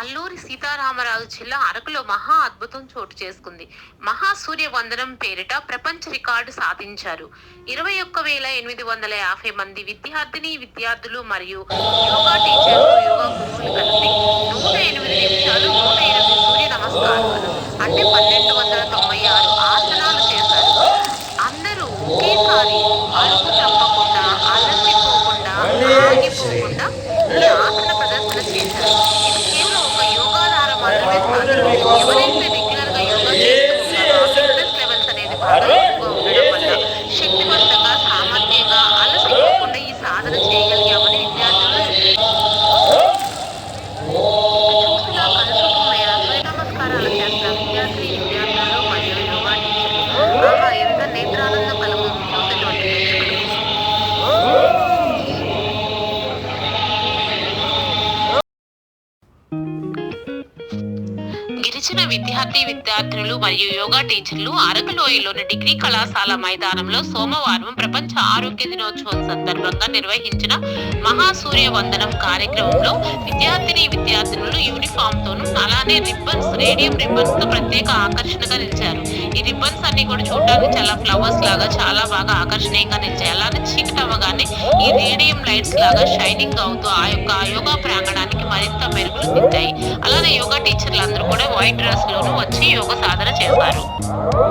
అల్లూరి సీతారామరాజు జిల్లా అరకులో మహా అద్భుతం చోటు చేసుకుంది. మహాసూర్య వందనం పేరిట ప్రపంచ రికార్డు సాధించారు. ఇరవై ఒక్క వేల ఎనిమిది వందల యాభై మంది విద్యార్థిని విద్యార్థులు మరియు యోగా టీచర్లు యోగా గురువులు కలిసి నూట ఎనిమిది నిమిషాలు నూట ఎనిమిది సూర్య నమస్కారాలు అంటే పన్నెండు వందల తొంభై ఆరు ఆసనాలు చేశారు. అందరూ ఒకేసారి అడుగు తప్పకుండా అలసిపోకుండా ఆగిపోకుండా ఈ కాదు గిరిజన విద్యార్థి విద్యార్థులు మరియు యోగా టీచర్లు అరకులోయలోని డిగ్రీ కళాశాల మైదానంలో సోమవారం ప్రపంచ ఆరోగ్య దినోత్సవం సందర్భంగా నిర్వహించిన మహాసూర్య వందనం కార్యక్రమంలో విద్యార్థిని విద్యార్థినులు యూనిఫామ్ తోను అలానే రిబ్బన్స్ రేడియం రిబ్బన్స్తో ప్రత్యేక ఆకర్షణగా నిలిచారు. ఈ రిబ్బన్స్ అన్ని కూడా చూడడానికి చాలా ఫ్లవర్స్ లాగా చాలా బాగా ఆకర్షణీయంగా నిలిచాయి. అలానే చీకటి రేడియం లైట్స్ లాగా షైనింగ్ అవుతూ ఆ యొక్క యోగా ప్రాంగణానికి మరింత మెరుగులు దిద్దాయి. అలానే యోగా టీచర్లు అందరూ కూడా వైట్ డ్రెస్ లోను వచ్చి యోగా సాధన చేశారు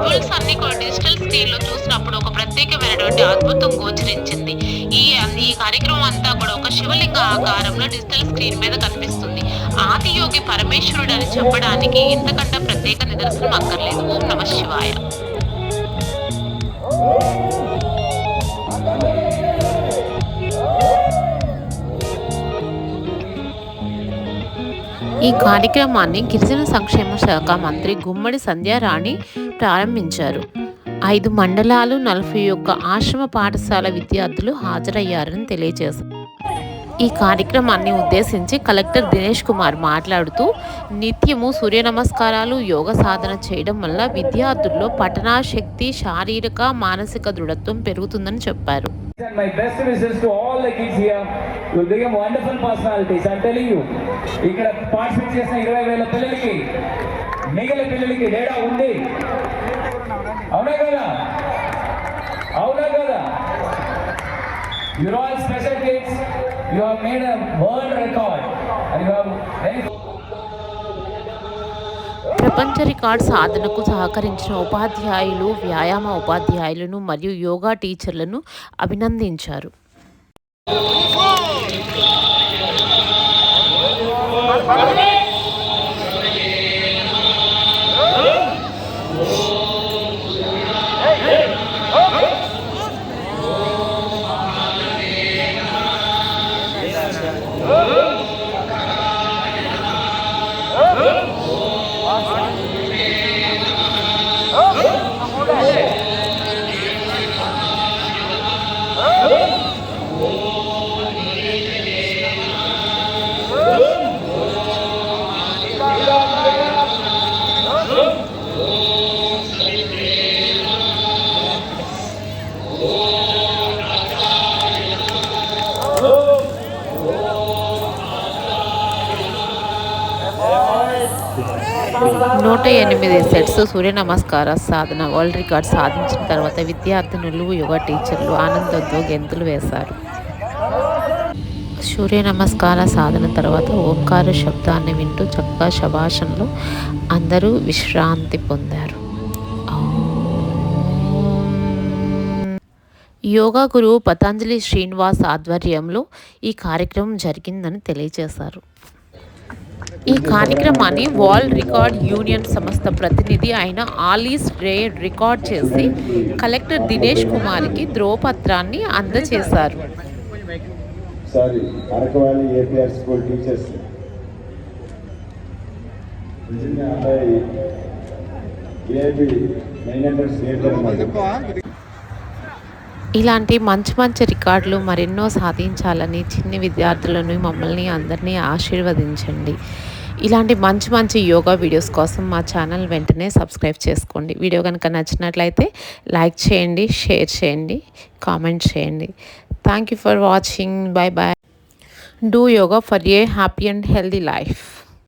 టూల్స్ అన్ని కూడా డిజిటల్ స్క్రీన్లో చూసినప్పుడు ఒక ప్రత్యేకమైనటువంటి అద్భుతం గోచరించింది. ఈ ఈ కార్యక్రమం అంతా కూడా ఒక శివలింగ ఆకారంలో డిజిటల్ స్క్రీన్ మీద కనిపిస్తుంది. ఆది యోగి పరమేశ్వరుడు అని చెప్పడానికి ఇంతకంటే ప్రత్యేక నిదర్శనం అక్కర్లేదు. ఓం నమ శివాయ. ఈ కార్యక్రమాన్ని గిరిజన సంక్షేమ శాఖ మంత్రి గుమ్మడి సంధ్యారాణి ప్రారంభించారు. ఐదు మండలాలు నలభై ఒక్క ఆశ్రమ పాఠశాల విద్యార్థులు హాజరయ్యారని తెలియజేశారు. ఈ కార్యక్రమాన్ని ఉద్దేశించి కలెక్టర్ దినేష్ కుమార్ మాట్లాడుతూ నిత్యము సూర్య నమస్కారాలు యోగ సాధన చేయడం వల్ల విద్యార్థుల్లో పఠనాశక్తి శారీరక మానసిక దృఢత్వం పెరుగుతుందని చెప్పారు. And my best wishes to all the kids here. You'll become wonderful personalities. I'm telling you. ఇక్కడ పార్టిసిపేట్ చేసిన ఇరవై వేల పిల్లలకి మిగిలిన పిల్లలకి తేడా ఉంది అవునా కదా అవునా కదా you're all special kids you have made a world record and you have very ప్రపంచ రికార్డ్ సాధనకు సహకరించిన ఉపాధ్యాయులు వ్యాయామ ఉపాధ్యాయులను మరియు యోగా టీచర్లను అభినందించారు. నూట ఎనిమిది సెట్స్ సూర్య నమస్కార సాధన వరల్డ్ రికార్డ్ సాధించిన తర్వాత విద్యార్థినులు యోగా టీచర్లు ఆనందంతో గెంతులు వేశారు. సూర్య నమస్కార సాధన తర్వాత ఓంకార శబ్దాన్ని వింటూ చక్కగా శభాషణలో అందరూ విశ్రాంతి పొందారు. యోగా గురువు పతంజలి శ్రీనివాస్ ఆధ్వర్యంలో ఈ కార్యక్రమం జరిగిందని తెలియజేశారు. ఈ కార్యక్రమాన్ని వరల్డ్ రికార్డ్ యూనియన్ సంస్థ ప్రతినిధి అయిన ఆలీస్ రే రికార్డ్ చేసి కలెక్టర్ దినేష్ కుమార్కి ధ్రువపత్రాన్ని అందజేశారు. Sorry Araku APR school teachers. నిజంగా అబ్బాయి ఏపీ నైన్ హండ్రెడ్ ఇలాంటి మంచి మంచి రికార్డులు మరెన్నో సాధించాలని చిన్ని విద్యార్థులను మమ్మల్ని అందరినీ ఆశీర్వదించండి. ఇలాంటి మంచి మంచి యోగా వీడియోస్ కోసం మా ఛానల్ వెంటనే సబ్స్క్రైబ్ చేసుకోండి. వీడియో కనుక నచ్చినట్లయితే లైక్ చేయండి షేర్ చేయండి కామెంట్ చేయండి. Thank you for watching. Bye bye do yoga for a happy and healthy life.